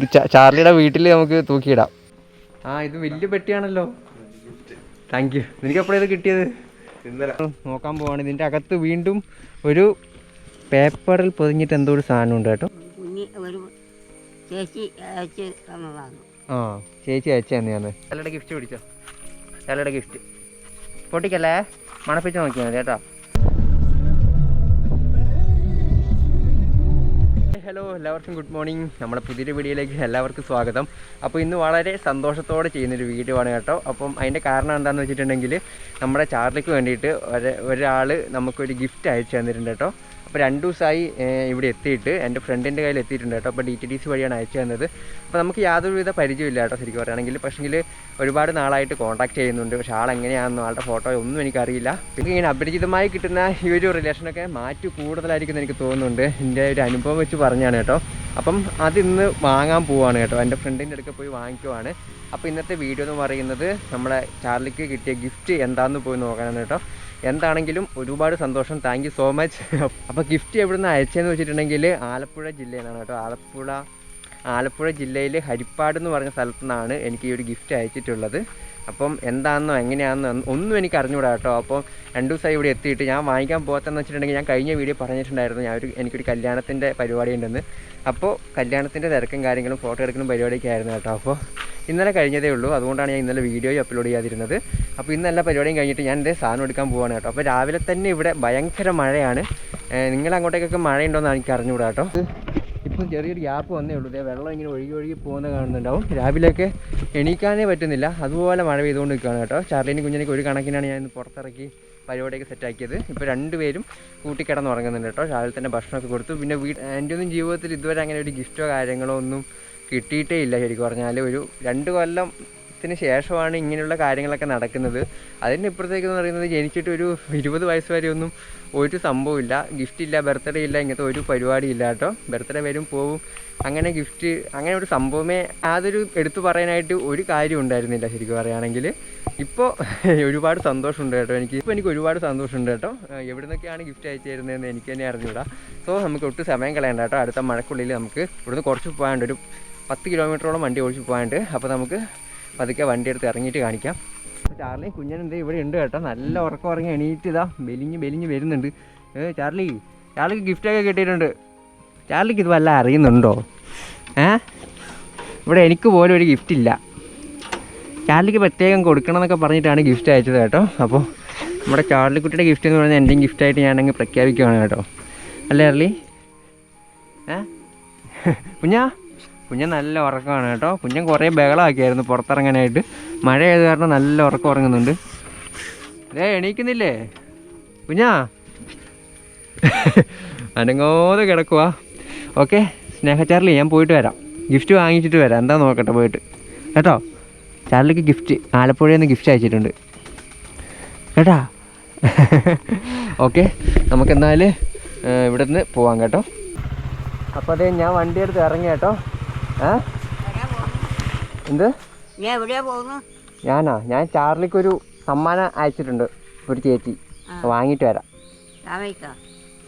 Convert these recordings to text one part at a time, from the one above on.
ഇത് ചാർലിയുടെ വീട്ടിൽ നമുക്ക് തൂക്കിയിടാം. ആ ഇത് വലിയ പെട്ടിയാണല്ലോ. താങ്ക് യു നിനക്ക് എപ്പോഴാണ് ഇത് കിട്ടിയത്? ഇന്നലെ. നോക്കാൻ പോവാണ്. ഇതിന്റെ അകത്ത് വീണ്ടും ഒരു പേപ്പറിൽ പൊതിഞ്ഞിട്ട് എന്തോ ഒരു സാധനം ഉണ്ട് കേട്ടോ. കുഞ്ഞി ഒരു ചേച്ചി അയച്ച് തന്നതാണ്. ആ ചേച്ചി അയച്ചാന്ന് ഞാൻ ചാലയുടെ ഗിഫ്റ്റ് പിടിച്ചോ? ചിലയുടെ ഗിഫ്റ്റ് പൊട്ടിക്കല്ലേ? മണപ്പിച്ച് നോക്കിയാൽ മതി കേട്ടോ. എല്ലാവർക്കും ഗുഡ് മോർണിംഗ്. നമ്മുടെ പുതിയൊരു വീഡിയോയിലേക്ക് എല്ലാവർക്കും സ്വാഗതം. അപ്പോൾ ഇന്ന് വളരെ സന്തോഷത്തോടെ ചെയ്യുന്നൊരു വീഡിയോ ആണ് കേട്ടോ. അപ്പം അതിന്റെ കാരണം എന്താണെന്ന് വെച്ചിട്ടുണ്ടെങ്കിൽ നമ്മുടെ ചാർലിക്ക് വേണ്ടിയിട്ട് ഒരു ഒരാൾ നമുക്കൊരു ഗിഫ്റ്റ് അയച്ചു തന്നിട്ടുണ്ട് കേട്ടോ. അപ്പോൾ രണ്ട് ദിവസമായി ഇവിടെ എത്തിയിട്ട് എന്റെ ഫ്രണ്ടിന്റെ കയ്യിൽ എത്തിയിട്ടുണ്ട് കേട്ടോ. അപ്പോൾ ഡി ടി ഡി സി വഴിയാണ് അയച്ചു തന്നത്. അപ്പോൾ നമുക്ക് യാതൊരുവിധ പരിചയമില്ല കേട്ടോ ശരിക്കും പറയുകയാണെങ്കിൽ പക്ഷേങ്കിൽ ഒരുപാട് നാളായിട്ട് കോൺടാക്ട് ചെയ്യുന്നുണ്ട്. പക്ഷേ ആൾ എങ്ങനെയാണെന്നോ ആളുടെ ഫോട്ടോ ഒന്നും എനിക്കറിയില്ല. പിന്നെ ഇങ്ങനെ അപരിചിതമായി കിട്ടുന്ന ഈ ഒരു റിലേഷനൊക്കെ മാറ്റി കൂടുതലായിരിക്കും എനിക്ക് തോന്നുന്നുണ്ട്. എന്റെ ഒരു അനുഭവം വെച്ച് പറഞ്ഞാണ് കേട്ടോ. അപ്പം അതിന്ന് വാങ്ങാൻ പോവാണ് കേട്ടോ. എന്റെ ഫ്രണ്ടിന്റെ അടുക്ക പോയി വാങ്ങിക്കുവാണ്. അപ്പോൾ ഇന്നത്തെ വീഡിയോ എന്ന് പറയുന്നത് നമ്മളെ ചാർലിക്ക് കിട്ടിയ ഗിഫ്റ്റ് എന്താണെന്ന് പോയി നോക്കാനാണ് കേട്ടോ. എന്താണെങ്കിലും ഒരുപാട് സന്തോഷം. താങ്ക് സോ മച്ച് അപ്പോൾ ഗിഫ്റ്റ് എവിടെ നിന്ന് അയച്ചതെന്ന് വെച്ചിട്ടുണ്ടെങ്കിൽ ആലപ്പുഴ ജില്ലയിൽ നിന്നാണ് കേട്ടോ. ആലപ്പുഴ ആലപ്പുഴ ജില്ലയിൽ ഹരിപ്പാട് എന്ന് പറഞ്ഞ സ്ഥലത്തു നിന്നാണ് എനിക്ക് ഈ ഒരു ഗിഫ്റ്റ് അയച്ചിട്ടുള്ളത്. അപ്പം എന്താണെന്നോ എങ്ങനെയാണെന്നോ ഒന്നും- എനിക്ക് അറിഞ്ഞുകൂടാ കേട്ടോ. അപ്പോൾ രണ്ട് ദിവസമായി ഇവിടെ എത്തിയിട്ട് ഞാൻ വാങ്ങിക്കാൻ പോകത്തെന്ന് വെച്ചിട്ടുണ്ടെങ്കിൽ ഞാൻ കഴിഞ്ഞ വീഡിയോ പറഞ്ഞിട്ടുണ്ടായിരുന്നു. ഞാൻ ഒരു എനിക്കൊരു കല്യാണത്തിന്റെ പരിപാടി ഉണ്ടെന്ന്. അപ്പോൾ കല്യാണത്തിന്റെ തിരക്കും കാര്യങ്ങളും ഫോട്ടോ എടുക്കുന്ന പരിപാടിയൊക്കെ ആയിരുന്നു കേട്ടോ. അപ്പോൾ ഇന്നലെ കഴിഞ്ഞതേ ഉള്ളൂ. അതുകൊണ്ടാണ് ഞാൻ ഇന്നലെ വീഡിയോ അപ്ലോഡ് ചെയ്യാതിരുന്നത്. അപ്പോൾ ഇന്ന് എല്ലാ പരിപാടിയും കഴിഞ്ഞിട്ട് ഞാൻ എന്റെ സാധനം എടുക്കാൻ പോവാണ് കേട്ടോ. അപ്പോൾ രാവിലെ തന്നെ ഇവിടെ ഭയങ്കര മഴയാണ്. നിങ്ങൾ അങ്ങോട്ടേക്കൊക്കെ മഴയുണ്ടോയെന്ന് എനിക്ക് അറിഞ്ഞുകൂടാ കേട്ടോ. ഇപ്പം ചെറിയൊരു ഗ്യാപ്പ് വന്നേ ഉള്ളൂ. ദേ വെള്ളം ഇങ്ങനെ ഒഴുകി ഒഴുകി പോകുന്ന കാണുന്നുണ്ടാവും. രാവിലെയൊക്കെ എണീക്കാനേ പറ്റുന്നില്ല. അതുപോലെ മഴ പെയ്തുകൊണ്ട് നിൽക്കുകയാണ് കേട്ടോ. ചാർലിനും കുഞ്ഞിനൊക്കെ ഒരു കണക്കിനാണ് ഞാൻ ഇന്ന് പുറത്തിറക്കി പരിപാടിയൊക്കെ സെറ്റാക്കിയത് ഇപ്പോൾ രണ്ടുപേരും കൂട്ടിക്കിടന്ന് ഉറങ്ങുന്നുണ്ട് കേട്ടോ. രാവിലെ തന്നെ ഭക്ഷണമൊക്കെ കൊടുത്തു. പിന്നെ വീ എന്റെ ഒന്നും ജീവിതത്തിൽ ഇതുവരെ അങ്ങനെ ഒരു ഗിഫ്റ്റോ കാര്യങ്ങളോ ഒന്നും കിട്ടിയിട്ടേ ഇല്ല ശരിക്കും പറഞ്ഞാൽ ഒരു രണ്ട് കൊല്ലത്തിന് ശേഷമാണ് ഇങ്ങനെയുള്ള കാര്യങ്ങളൊക്കെ നടക്കുന്നത്. അതിന് ഇപ്പുറത്തേക്കെന്ന് പറയുന്നത് ജനിച്ചിട്ട് ഒരു ഇരുപത് വയസ്സ് വരെ ഒന്നും ഒരു സംഭവമില്ല. ഗിഫ്റ്റ് ഇല്ല ബർത്ത്ഡേ ഇല്ല ഇങ്ങനത്തെ ഒരു പരിപാടി ഇല്ല കേട്ടോ. ബർത്ത്ഡേ വരും പോവും. അങ്ങനെ ഗിഫ്റ്റ് അങ്ങനെ ഒരു സംഭവമേ യാതൊരു എടുത്തു പറയാനായിട്ട് ഒരു കാര്യം ഉണ്ടായിരുന്നില്ല ശരിക്കും പറയുകയാണെങ്കിൽ. ഇപ്പോൾ ഒരുപാട് സന്തോഷമുണ്ട് കേട്ടോ എനിക്ക്. ഇപ്പോൾ എനിക്ക് ഒരുപാട് സന്തോഷമുണ്ട് കേട്ടോ. എവിടെ നിന്നൊക്കെയാണ് ഗിഫ്റ്റ് അയച്ചു തരുന്നതെന്ന് എനിക്ക് തന്നെ അറിഞ്ഞൂടാ. സോ നമുക്ക് ഒട്ടും സമയം കളയണ്ട കേട്ടോ. അടുത്ത മഴക്കുള്ളിൽ നമുക്ക് ഇവിടുന്ന് കുറച്ച് പോകാണ്ട് ഒരു പത്ത് കിലോമീറ്ററോളം വണ്ടി ഓടിച്ച് പോകാനുണ്ട്. അപ്പോൾ നമുക്ക് പതുക്കെ വണ്ടി എടുത്ത് ഇറങ്ങിയിട്ട് കാണിക്കാം. ചാർലി കുഞ്ഞനെന്ത് ഇവിടെ ഉണ്ട് കേട്ടോ. നല്ല ഉറക്കം ഉറങ്ങി എണീറ്റ് ഇതാ ബെലിഞ്ഞ് ബെലിഞ്ഞ് വരുന്നുണ്ട്. ഏ ചാർലി ചാർലിക്ക് ഗിഫ്റ്റൊക്കെ കിട്ടിയിട്ടുണ്ട്. ചാർലിക്ക് ഇത് വല്ല അറിയുന്നുണ്ടോ? ഏ? ഇവിടെ എനിക്ക് പോലും ഒരു ഗിഫ്റ്റ് ഇല്ല. ചാർലിക്ക് പ്രത്യേകം കൊടുക്കണം എന്നൊക്കെ പറഞ്ഞിട്ടാണ് ഗിഫ്റ്റ് അയച്ചത് കേട്ടോ. അപ്പോൾ നമ്മുടെ ചാർലിക്കുട്ടിയുടെ ഗിഫ്റ്റ് എന്ന് പറഞ്ഞാൽ എന്റെയും ഗിഫ്റ്റായിട്ട് ഞാനങ്ങ് പ്രഖ്യാപിക്കുകയാണ് കേട്ടോ. അല്ലേ അർലി ഏ? കുഞ്ഞാ? കുഞ്ഞൻ നല്ല ഉറക്കമാണ് കേട്ടോ. കുഞ്ഞൻ കുറേ ബഹളമാക്കിയായിരുന്നു പുറത്തിറങ്ങാനായിട്ട്. മഴ ആയത് കാരണം നല്ല ഉറക്കം ഉറങ്ങുന്നുണ്ട്. ഏ എണീക്കുന്നില്ലേ? കുഞ്ഞാ. അനങ്ങോതെ കിടക്കുക ഓക്കെ സ്നേഹ ചാർലി ഞാൻ പോയിട്ട് വരാം. ഗിഫ്റ്റ് വാങ്ങിച്ചിട്ട് വരാം. എന്താ നോക്കട്ടെ പോയിട്ട്. കേട്ടോ? ചാർലിക്ക് ഗിഫ്റ്റ് ആലപ്പുഴയിൽ നിന്ന് ഗിഫ്റ്റ് അയച്ചിട്ടുണ്ട്. കേട്ടാ? ഓക്കെ നമുക്കെന്നാൽ ഇവിടെ നിന്ന് പോവാം കേട്ടോ. അപ്പോൾ അതേ ഞാൻ വണ്ടി എടുത്ത് ഇറങ്ങി കേട്ടോ. ഏ എന്ത്? ഞാനാ? ഞാൻ ചാർലിക്കൊരു സമ്മാനം അയച്ചിട്ടുണ്ട് ഒരു ചേച്ചി. വാങ്ങിട്ട് വാങ്ങിയിട്ട് വരാം. രാമയ്ക്ക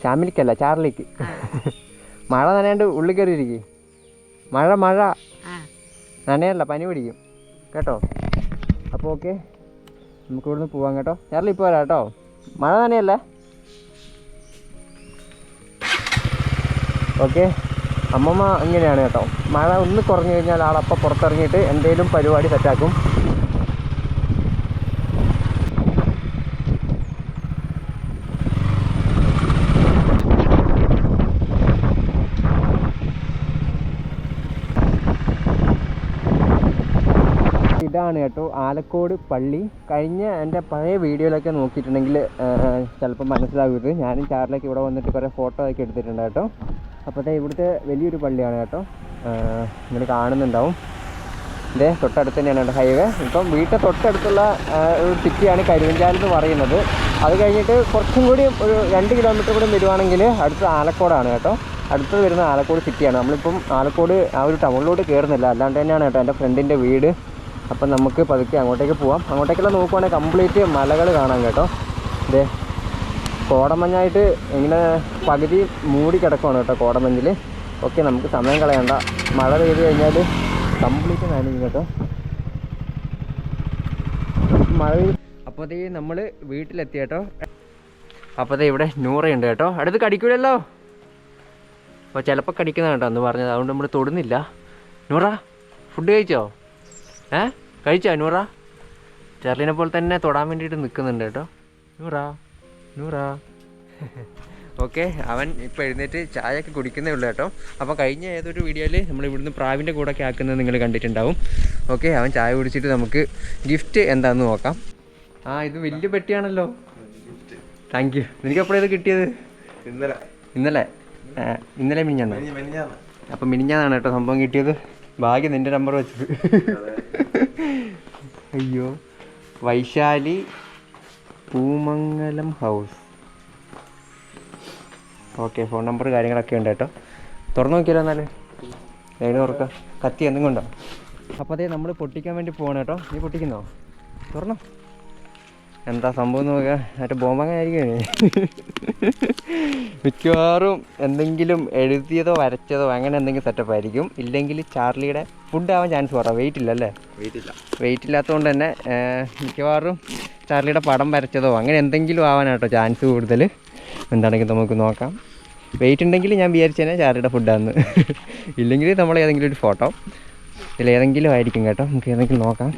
ചാമിലിക്കല്ല ചാർലിക്ക്. മഴ നനയാണ്ട് ഉള്ളിൽ കയറിയിരിക്കും. മഴ മഴ. നനയല്ല പനി പിടിക്കും. കേട്ടോ? അപ്പോൾ ഓക്കെ. നമുക്ക് ഇവിടുന്ന് പോവാം കേട്ടോ. ചാർലി ഇപ്പോൾ വരാം കേട്ടോ. മഴ നനയല്ലേ? ഓക്കെ. അമ്മമ്മ ഇങ്ങനെയാണ് കേട്ടോ. മഴ ഒന്ന് കുറഞ്ഞു കഴിഞ്ഞാൽ ആളപ്പം പുറത്തിറങ്ങിയിട്ട് എന്തെങ്കിലും പരിപാടി സെറ്റാക്കും ഇതാണ് കേട്ടോ ആലക്കോട് പള്ളി. കഴിഞ്ഞ എന്റെ പഴയ വീഡിയോയിലൊക്കെ നോക്കിയിട്ടുണ്ടെങ്കിൽ ചിലപ്പോൾ മനസ്സിലാവും ഇത്. ഞാനും ചാറിലേക്ക് ഇവിടെ വന്നിട്ട് കുറേ ഫോട്ടോ ഒക്കെ എടുത്തിട്ടുണ്ട് കേട്ടോ. അപ്പോഴത്തെ ഇവിടുത്തെ വലിയൊരു പള്ളിയാണ് കേട്ടോ. നിങ്ങൾ കാണുന്നുണ്ടാവും. ഇതേ തൊട്ടടുത്ത് തന്നെയാണ് ഹൈവേ. ഇപ്പം വീട്ടിൽ തൊട്ടടുത്തുള്ള ഒരു സിറ്റിയാണ് കരുവഞ്ചാൽ എന്ന് പറയുന്നത്. അത് കഴിഞ്ഞിട്ട് കുറച്ചും കൂടി ഒരു രണ്ട് കിലോമീറ്റർ കൂടി വരുവാണെങ്കിൽ അടുത്ത് ആലക്കോടാണ് കേട്ടോ. അടുത്ത് വരുന്ന ആലക്കോട് സിറ്റിയാണ്. നമ്മളിപ്പം ആലക്കോട് ആ ഒരു ടൗണിലോട്ട് കയറുന്നില്ല. അല്ലാണ്ട് തന്നെയാണ് കേട്ടോ എന്റെ ഫ്രണ്ടിന്റെ വീട്. അപ്പം നമുക്ക് പതുക്കെ അങ്ങോട്ടേക്ക് പോവാം. അങ്ങോട്ടേക്കെല്ലാം നോക്കുവാണെങ്കിൽ കംപ്ലീറ്റ് മലകൾ കാണാം കേട്ടോ. ഇതേ കോടമഞ്ഞായിട്ട് ഇങ്ങനെ പകുതി മൂടി കിടക്കുവാണ് കേട്ടോ കോടമഞ്ഞിൽ ഓക്കെ നമുക്ക് സമയം കളയണ്ട. മഴ പെയ്ത് കഴിഞ്ഞാൽ കംപ്ലീറ്റ് നനയും കേട്ടോ. മഴ അപ്പോൾ അതേ നമ്മൾ വീട്ടിലെത്തി കേട്ടോ. അപ്പോൾ അതേ ഇവിടെ നൂറയുണ്ട് കേട്ടോ. അടുത്ത് കടിക്കൂലല്ലോ? അപ്പോൾ ചിലപ്പോൾ കടിക്കുന്ന കേട്ടോ എന്ന് പറഞ്ഞത്. അതുകൊണ്ട് നമ്മൾ തൊടുന്നില്ല. നൂറ ഫുഡ് കഴിച്ചോ? ഏ? കഴിച്ചോ നൂറ? ചെർലിനെ പോലെ തന്നെ തൊടാൻ വേണ്ടിയിട്ട് നിൽക്കുന്നുണ്ട് കേട്ടോ. നൂറ. നൂറ. ഓക്കെ അവൻ ഇപ്പോൾ എഴുന്നേറ്റ് ചായയൊക്കെ കുടിക്കുന്നേ ഉള്ളൂ കേട്ടോ. അപ്പോൾ കഴിഞ്ഞ ഏതൊരു വീഡിയോയിൽ നമ്മൾ ഇവിടുന്ന് പ്രാവിന്റെ കൂടെ ആക്കുന്നത് നിങ്ങൾ കണ്ടിട്ടുണ്ടാവും. ഓക്കെ അവൻ ചായ കുടിച്ചിട്ട് നമുക്ക് ഗിഫ്റ്റ് എന്താണെന്ന് നോക്കാം. ആ ഇത് വലിയ പെട്ടിയാണല്ലോ. താങ്ക് യു നിനക്ക് എപ്പോഴാണ് ഇത് കിട്ടിയത്? ഇന്നലെ. ഇന്നലെ? ഇന്നലെ മിനിഞ്ഞാണ്. അപ്പം മിനിഞ്ഞാന്നാണ് കേട്ടോ സംഭവം കിട്ടിയത്. ഭാഗ്യം നിന്റെ നമ്പർ വെച്ചത്. അയ്യോ. Vaishali Poomangalam house. Okay phone number കാര്യങ്ങളൊക്കെ ഉണ്ട് കേട്ടോ. തുറന്നു നോക്കിയാലോ എന്നാൽ ഏഴ് തുറക്ക കത്തി എന്തെങ്കിലും ഉണ്ടോ? അപ്പോൾ അതേ നമ്മൾ പൊട്ടിക്കാൻ വേണ്ടി പോകണം കേട്ടോ. നീ പൊട്ടിക്കുന്നോ? തുറന്നോ. എന്താ സംഭവം നോക്കുക മറ്റേ ബോംബങ്ങനായിരിക്കും മിക്കവാറും എന്തെങ്കിലും എഴുതിയതോ വരച്ചതോ അങ്ങനെ എന്തെങ്കിലും സെറ്റപ്പ് ആയിരിക്കും. ഇല്ലെങ്കിൽ ചാർലിയുടെ ഫുഡ് ആവാൻ ചാൻസ് കുറവാണ് വെയിറ്റ് ഇല്ലല്ലേ വെയിറ്റ് ഇല്ല. വെയിറ്റ് ഇല്ലാത്തതുകൊണ്ട് തന്നെ മിക്കവാറും ചാർലിയുടെ പടം വരച്ചതോ അങ്ങനെ എന്തെങ്കിലും ആവാനാട്ടോ ചാൻസ് കൂടുതൽ എന്താണെങ്കിൽ നമുക്ക് നോക്കാം. വെയിറ്റ് ഉണ്ടെങ്കിൽ ഞാൻ വിചാരിച്ചേനെ ചാർലിയുടെ ഫുഡാന്ന് ഇല്ലെങ്കിൽ നമ്മൾ ഏതെങ്കിലും ഒരു ഫോട്ടോ ഇതിൽ ഏതെങ്കിലും ആയിരിക്കും കേട്ടോ. നമുക്ക് ഏതെങ്കിലും നോക്കാം.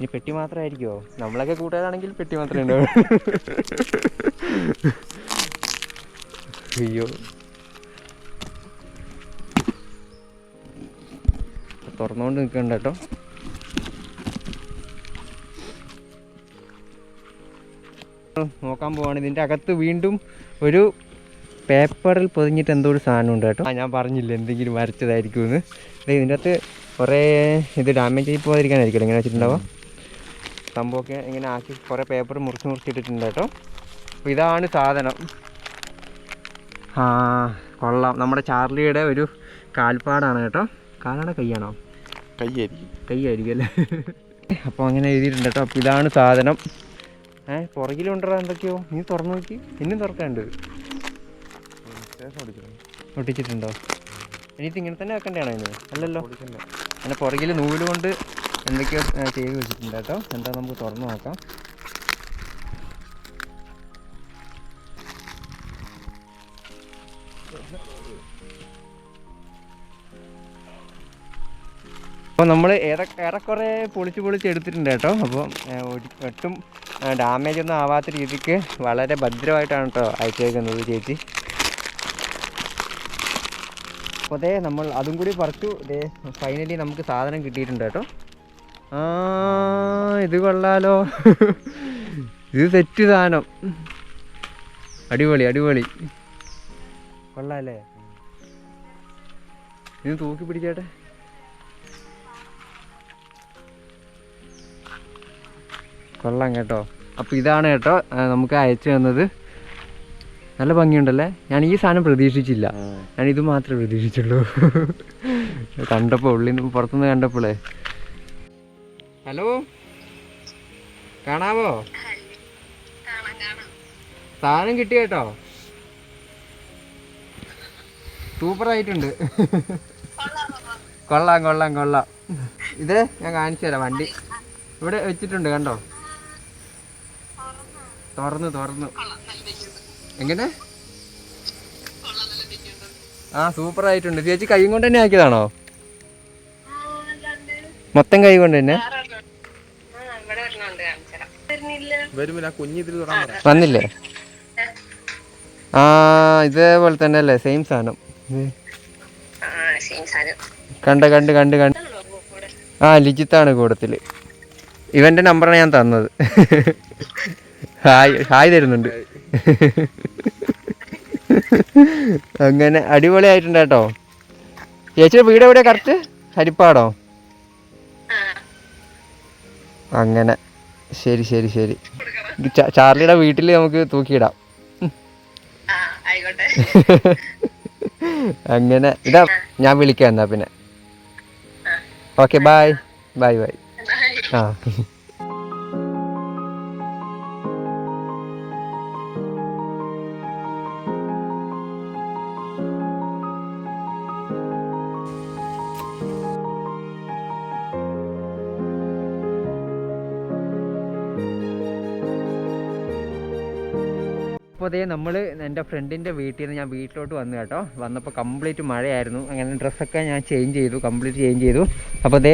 ഇനി പെട്ടി മാത്രമായിരിക്കുമോ നമ്മളൊക്കെ കൂട്ടുകാരാണെങ്കിൽ പെട്ടി മാത്രമേ ഉണ്ടാവും അയ്യോ. തുറന്നുകൊണ്ട് നിൽക്കണ്ട കേട്ടോ. നോക്കാൻ പോവാണ്. ഇതിന്റെ അകത്ത് വീണ്ടും ഒരു പേപ്പറിൽ പൊതിഞ്ഞിട്ട് എന്തോ ഒരു സാധനം ഉണ്ട് കേട്ടോ. ആ ഞാൻ പറഞ്ഞില്ല എന്തെങ്കിലും വരച്ചതായിരിക്കും എന്ന് ഇതിന്റെ അകത്ത് കുറേ ഇത് ഡാമേജ് ആയി പോകാതിരിക്കാനായിരിക്കും. ഇങ്ങനെ വെച്ചിട്ടുണ്ടാവുക സംഭവമൊക്കെ ഇങ്ങനെ ആക്കി കുറേ പേപ്പർ മുറിച്ച് ഇട്ടിട്ടുണ്ട് കേട്ടോ. അപ്പോൾ ഇതാണ് സാധനം. ആ കൊള്ളാം. നമ്മുടെ ചാർലിയുടെ ഒരു കാൽപ്പാടാണ് കേട്ടോ. കാലാണോ കൈയാണോ? കയ്യായിരിക്കും കൈയായിരിക്കും അല്ലേ? അപ്പോൾ അങ്ങനെ എഴുതിയിട്ടുണ്ട് കേട്ടോ. അപ്പോൾ ഇതാണ് സാധനം. ഏ പുറകിലുണ്ടോ എന്തൊക്കെയോ? നീ തുറന്നു നോക്കി. ഇന്നും തുറക്കാണ്ട് ഒട്ടിച്ചിട്ടുണ്ടോ? എനിക്ക് ഇങ്ങനെ തന്നെ വെക്കണ്ടാണോ ഇന്ന് അല്ലല്ലോ. അങ്ങനെ പുറകിൽ നൂൽ കൊണ്ട് എന്തൊക്കെയോ ചെയ്ത് വെച്ചിട്ടുണ്ട് കേട്ടോ. എന്താ നമുക്ക് തുറന്നു നോക്കാം. അപ്പോൾ നമ്മൾ ഏറെ ഏറെക്കുറെ പൊളിച്ച് പൊളിച്ച് എടുത്തിട്ടുണ്ട് കേട്ടോ. അപ്പോൾ ഒട്ടും ഡാമേജ് ഒന്നും ആവാത്ത രീതിക്ക് വളരെ ഭദ്രമായിട്ടാണ് കേട്ടോ അയച്ചേക്കുന്നത് ചേച്ചി. അപ്പോൾ അതേ നമ്മൾ അതും കൂടി പറിച്ചു. ഫൈനലി നമുക്ക് സാധനം കിട്ടിയിട്ടുണ്ട് കേട്ടോ. ആ ഇത് കൊള്ളാലോ. ഇത് തെറ്റ് സാധനം. അടിപൊളി അടിപൊളി. കൊള്ളാല്ലേ? ഇത് തൂക്കി പിടിക്കട്ടെ. കൊള്ളാം കേട്ടോ. അപ്പോൾ ഇതാണ് കേട്ടോ നമുക്ക് അയച്ചു തന്നത്. നല്ല ഭംഗിയുണ്ടല്ലേ? ഞാൻ ഈ സാധനം പ്രതീക്ഷിച്ചില്ല. ഞാൻ ഇത് മാത്രമേ പ്രതീക്ഷിച്ചുള്ളൂ. കണ്ടപ്പോൾ ഉള്ളിൽ നിന്ന് പുറത്തുനിന്ന് കണ്ടപ്പോളേ ഹലോ? കാണാവോ? സാധനം കിട്ടി കേട്ടോ. സൂപ്പറായിട്ടുണ്ട്. കൊള്ളാം കൊള്ളാം കൊള്ളാം. ഇത് ഞാൻ കാണിച്ചു തരാം വണ്ടി. ഇവിടെ വെച്ചിട്ടുണ്ട് കണ്ടോ? തുറന്നു തുറന്നു. എങ്ങനെ? ആ സൂപ്പർ ആയിട്ടുണ്ട് ചേച്ചി കൈ കൊണ്ട് തന്നെ ആക്കിയതാണോ? മൊത്തം കൈ കൊണ്ട് തന്നെ വരുമ്പോൾ ആ കുഞ്ഞിതിൽ തുറന്നു പറയാം വന്നില്ലേ? ആ. ഇതേപോലെ തന്നെ അല്ലേ സെയിം സാധനം. കണ്ട് കണ്ട് കണ്ട് കണ്ട്. ആ ലിജിത്താണ് കൂടത്തിൽ. ഇവന്റെ നമ്പറാണ് ഞാൻ തന്നത്. ഹായ് ഹായ് തരുന്നുണ്ട്. അങ്ങനെ അടിപൊളിയായിട്ടുണ്ട് കേട്ടോ ചേച്ചിയുടെ വീട് എവിടെയാ കറക്റ്റ് ഹരിപ്പാടോ അങ്ങനെ. ശരി ശരി ശരി. ചാർലിയുടെ വീട്ടിൽ നമുക്ക് തൂക്കിയിടാം. അങ്ങനെ ഇതാ ഞാൻ വിളിക്കാം എന്നാ പിന്നെ. ഓക്കെ ബായ് ബായ് ബായ് ആ. അതേ നമ്മൾ എന്റെ ഫ്രണ്ടിന്റെ വീട്ടിൽ നിന്ന് ഞാൻ വീട്ടിലോട്ട് വന്നു കേട്ടോ. വന്നപ്പോൾ കംപ്ലീറ്റ് മഴയായിരുന്നു. അങ്ങനെ ഡ്രസ്സൊക്കെ ഞാൻ ചേഞ്ച് ചെയ്തു കംപ്ലീറ്റ് ചേഞ്ച് ചെയ്തു. അപ്പോൾ അതേ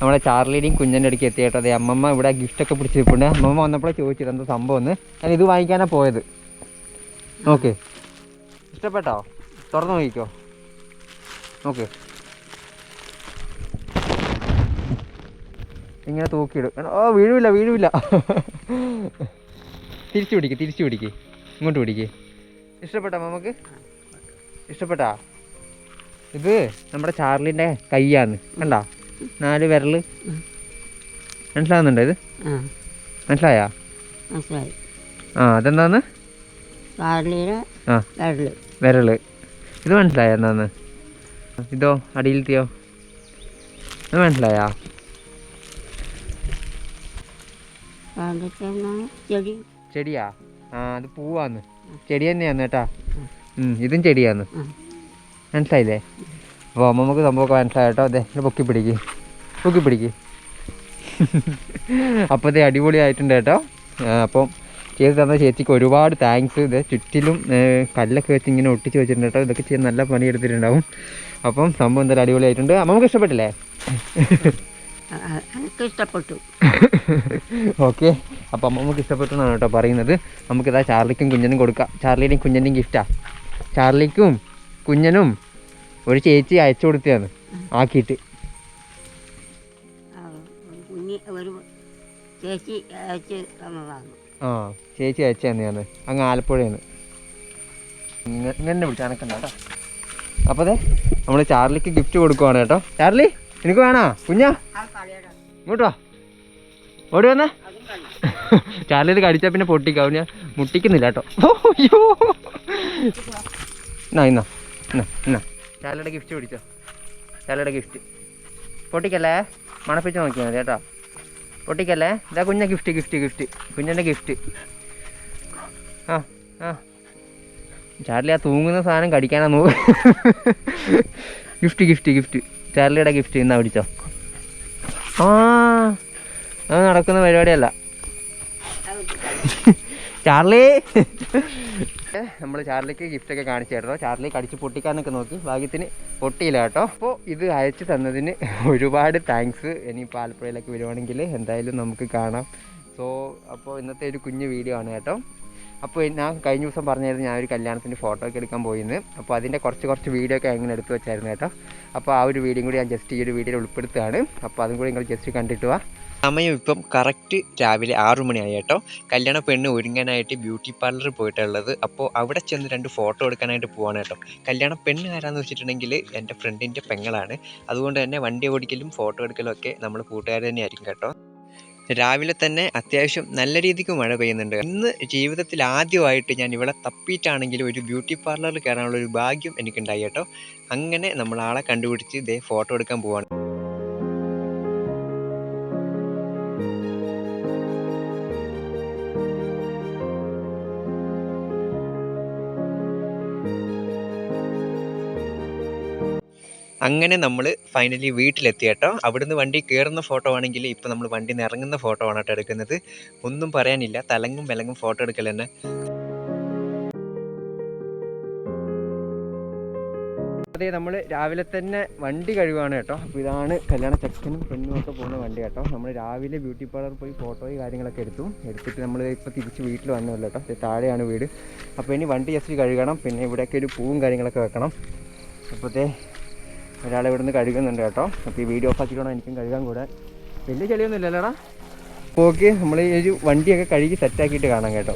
നമ്മളെ ചാർലിയുടെയും കുഞ്ഞന്റെ അടുക്ക് എത്തി കേട്ടോ. അതെ അമ്മമ്മ ഇവിടെ ഗിഫ്റ്റൊക്കെ പിടിച്ചിട്ടുണ്ട് അമ്മമ്മ വന്നപ്പോഴേ ചോദിച്ചത് എന്താ സംഭവം എന്ന് ഞാൻ ഇത് വാങ്ങിക്കാനാണ് പോയത്. ഓക്കെ ഇഷ്ടപ്പെട്ടോ? തുറന്നു നോക്കിക്കോ. ഓക്കെ ഇങ്ങനെ തൂക്കിയിടും. ഓ വീഴുമില്ല വീഴുമില്ല. തിരിച്ചു പിടിക്ക് തിരിച്ചു പിടിക്ക്. ഇങ്ങോട്ട് പിടിക്ക്. ഇഷ്ടപ്പെട്ടോ നമുക്ക് ഇഷ്ടപ്പെട്ടാ? ഇത് നമ്മുടെ ചാർലിന്റെ കൈയാണ് കണ്ടാ? നാല് വിരൽ മനസ്സിലാവുന്നുണ്ടോ ഇത്? മനസ്സിലായാ? മനസ്സിലായി. ആ അതെന്താന്ന്? ആ. വിരൽ. വിരൽ ഇത് മനസ്സിലായ എന്താന്ന്? ഇതോ അടിയിലത്തെയോ? ഇത് മനസ്സിലായാ? ചെടിയാ? ആ അത് പൂവാന്ന്. ചെടി തന്നെയാന്ന് കേട്ടാ. ഇതും ചെടിയാന്ന്. മനസ്സിലായില്ലേ? അപ്പോൾ അമ്മമ്മക്ക് സംഭവമൊക്കെ മനസ്സിലായി കേട്ടോ. അതെ പൊക്കി പിടിക്ക്. പൊക്കി പിടിക്ക്. അപ്പോൾ ഇത് അടിപൊളിയായിട്ടുണ്ട് കേട്ടോ. അപ്പം ചെയ്ത് തന്ന ചേച്ചിക്ക് ഒരുപാട് താങ്ക്സ് ഇത് ചുറ്റിലും കല്ലൊക്കെ വെച്ച് ഇങ്ങനെ ഒട്ടിച്ച് വെച്ചിട്ടുണ്ട് കേട്ടോ. ഇതൊക്കെ ചെയ്യാൻ നല്ല പണി എടുത്തിട്ടുണ്ടാവും അപ്പം സംഭവം എന്തായാലും അടിപൊളിയായിട്ടുണ്ട്. അമ്മമ്മക്ക് ഇഷ്ടപ്പെട്ടില്ലേ? ആ, ആ, എനിക്ക് ഇഷ്ടപ്പെട്ടു ഓക്കെ. അപ്പം അമ്മമ്മക്ക് ഇഷ്ടപ്പെട്ടു എന്നാണ് കേട്ടോ പറയുന്നത്. നമുക്ക് ഇതാ ചാർലിക്കും കുഞ്ഞനും കൊടുക്കാം. ചാർലിയുടെയും കുഞ്ഞന്റെയും ഗിഫ്റ്റാ. ചാർലിക്കും കുഞ്ഞനും ഒരു ചേച്ചി അയച്ചു കൊടുത്തതാണ്. ആക്കിയിട്ട്. ഒരു ചേച്ചി അയച്ച് തന്നതാണ്. ആ ചേച്ചി അയച്ചു തന്നെയാണ്. അങ്ങ് ആലപ്പുഴയാണ്. ഇങ്ങ- ഇങ്ങനെ പിടിച്ച അനക്കണ്ട കേട്ടോ. അപ്പോൾ അതെ നമ്മൾ ചാർലിക്ക് ഗിഫ്റ്റ് കൊടുക്കുവാണ് കേട്ടോ. ചാർലി എനിക്ക് വേണോ? കുഞ്ഞാ. ഇങ്ങോട്ട് ഓടി വന്നേ. ചാർലി ഇത് കടിച്ചാൽ പിന്നെ പൊട്ടിക്കാവും ഞാൻ മുട്ടിക്കുന്നില്ല കേട്ടോ. അയ്യോ. എന്നാ ഇന്നാ എന്നാ എന്നാ ചാർലിയുടെ ഗിഫ്റ്റ് പിടിച്ചോ. ചാർലിയുടെ ഗിഫ്റ്റ് പൊട്ടിക്കല്ലേ? മണപ്പിച്ച് നോക്കിയാൽ മതി കേട്ടോ. പൊട്ടിക്കല്ലേ? ഇതാ കുഞ്ഞ ഗിഫ്റ്റ് ഗിഫ്റ്റ് ഗിഫ്റ്റ് കുഞ്ഞിന്റെ ഗിഫ്റ്റ് ആ ആ. ചാർലി ആ തൂങ്ങുന്ന സാധനം കടിക്കാനാ നോ ഗിഫ്റ്റ് ഗിഫ്റ്റ് ഗിഫ്റ്റ് ചാർലിയുടെ ഗിഫ്റ്റ് ഇന്നാ പിടിച്ചോ. ആ അത് നടക്കുന്ന പരിപാടിയല്ല. ചാർലി. നമ്മൾ ചാർലിക്ക് ഗിഫ്റ്റ് ഒക്കെ കാണിച്ചു കേട്ടോ ചാർലി കടിച്ച് പൊട്ടിക്കാനൊക്കെ നോക്കി. ഭാഗ്യത്തിന് പൊട്ടിയില്ല കേട്ടോ. അപ്പോൾ ഇത് അയച്ചു തന്നതിന് ഒരുപാട് താങ്ക്സ് ഇനിയിപ്പോൾ ആലപ്പുഴയിലൊക്കെ വരുവാണെങ്കിൽ എന്തായാലും നമുക്ക് കാണാം. സോ അപ്പോൾ ഇന്നത്തെ ഒരു കുഞ്ഞു വീഡിയോ ആണ് കേട്ടോ. അപ്പോൾ ഞാൻ കഴിഞ്ഞ ദിവസം പറഞ്ഞായിരുന്നു ഞാൻ ഒരു കല്യാണത്തിന്റെ ഫോട്ടോ ഒക്കെ എടുക്കാൻ പോയിന്ന്. അപ്പോൾ അതിന്റെ കുറച്ച് കുറച്ച് വീഡിയോ ഒക്കെ അങ്ങനെ എടുത്ത് വെച്ചായിരുന്നു കേട്ടോ. അപ്പോൾ ആ ഒരു വീഡിയോ കൂടി ഞാൻ ജസ്റ്റ് ഈ ഒരു വീഡിയോയിൽ ഉൾപ്പെടുത്തുകയാണ്. അപ്പോൾ അതും കൂടി നിങ്ങൾ ജസ്റ്റ് കണ്ടിട്ട് വാ. സമയം ഇപ്പം കറക്റ്റ് രാവിലെ ആറു മണിയായി കേട്ടോ. കല്യാണ പെണ്ണ് ഒരുങ്ങാനായിട്ട് ബ്യൂട്ടി പാർലറിൽ പോയിട്ടുള്ളത് അപ്പോൾ അവിടെ ചെന്ന് രണ്ട് ഫോട്ടോ എടുക്കാനായിട്ട് പോവാണ് കേട്ടോ. കല്യാണ പെണ്ണ് ആരാന്ന് വെച്ചിട്ടുണ്ടെങ്കിൽ എന്റെ ഫ്രണ്ടിന്റെ പെങ്ങളാണ്. അതുകൊണ്ട് തന്നെ വണ്ടി ഓടിക്കലും ഫോട്ടോ എടുക്കലും ഒക്കെ നമ്മൾ കൂട്ടുകാർ തന്നെയായിരിക്കും കേട്ടോ. രാവിലെ തന്നെ അത്യാവശ്യം നല്ല രീതിക്ക് മഴ പെയ്യുന്നുണ്ട്. ഇന്ന് ജീവിതത്തിൽ ആദ്യമായിട്ട് ഞാൻ ഇവിടെ തപ്പിയിട്ടാണെങ്കിലും ഒരു ബ്യൂട്ടി പാർലറിൽ കയറാനുള്ള ഒരു ഭാഗ്യം എനിക്കുണ്ടായി കേട്ടോ. അങ്ങനെ നമ്മൾ ആളെ കണ്ടുപിടിച്ച് ഇതേ ഫോട്ടോ എടുക്കാൻ പോവാണ്. അങ്ങനെ നമ്മൾ ഫൈനലി വീട്ടിലെത്തി കേട്ടോ അവിടുന്ന് വണ്ടി കയറുന്ന ഫോട്ടോ ആണെങ്കിൽ ഇപ്പോൾ നമ്മൾ വണ്ടി ഇറങ്ങുന്ന ഫോട്ടോ ആണ് കേട്ടോ എടുക്കുന്നത്. ഒന്നും പറയാനില്ല. തലങ്ങും വിലങ്ങും ഫോട്ടോ എടുക്കൽ തന്നെ. അതെ നമ്മൾ രാവിലെ തന്നെ വണ്ടി കഴിവാണ് കേട്ടോ. അപ്പോൾ ഇതാണ് കല്യാണ ചെക്കനും പെണ്ണും ഒക്കെ പോകുന്ന വണ്ടി കേട്ടോ. നമ്മൾ രാവിലെ ബ്യൂട്ടി പാർലർ പോയി ഫോട്ടോയും കാര്യങ്ങളൊക്കെ എടുത്തു. എടുത്തിട്ട് നമ്മൾ ഇപ്പോൾ തിരിച്ച് വീട്ടിൽ വന്നല്ലോ കേട്ടോ. താഴെയാണ് വീട്. അപ്പോൾ ഇനി വണ്ടി ജസ്റ്റ് കഴുകണം. പിന്നെ ഇവിടെയൊക്കെ ഒരു പൂവും കാര്യങ്ങളൊക്കെ വെക്കണം. അപ്പോഴത്തെ ഒരാൾ ഇവിടെ നിന്ന് കഴുകുന്നുണ്ട് കേട്ടോ. അപ്പോൾ ഈ വീഡിയോ ഓഫ് ആക്കിയിട്ട് എനിക്കും കഴുകാൻ കൂടെ. വലിയ ചെളിയൊന്നും ഇല്ലല്ലോടാ ഓക്കെ നമ്മൾ ഈ ഒരു വണ്ടിയൊക്കെ കഴുകി സെറ്റാക്കിയിട്ട് കാണാം കേട്ടോ.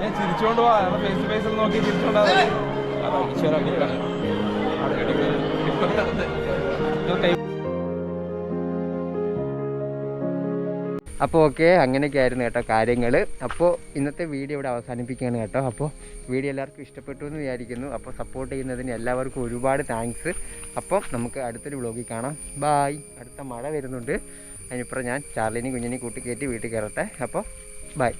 തിരിച്ചുകൊണ്ട് പോവാ ഫേസ് ടു ഫേസിൽ നോക്കി കൈ അപ്പോൾ ഓക്കെ അങ്ങനെയൊക്കെ ആയിരുന്നു കേട്ടോ കാര്യങ്ങൾ അപ്പോൾ ഇന്നത്തെ വീഡിയോ ഇവിടെ അവസാനിപ്പിക്കുകയാണ് കേട്ടോ. അപ്പോൾ വീഡിയോ എല്ലാവർക്കും ഇഷ്ടപ്പെട്ടു എന്ന് വിചാരിക്കുന്നു. അപ്പോൾ സപ്പോർട്ട് ചെയ്യുന്നതിന് എല്ലാവർക്കും ഒരുപാട് താങ്ക്സ് അപ്പോൾ നമുക്ക് അടുത്തൊരു വ്ളോഗിൽ കാണാം. ബായ് അടുത്ത മഴ വരുന്നുണ്ട്. അതിനിപ്പുറം ഞാൻ ചാർലിനെയും കുഞ്ഞിനെയും കൂട്ടി കയറ്റി വീട്ടിൽ കയറട്ടെ. അപ്പോൾ ബൈ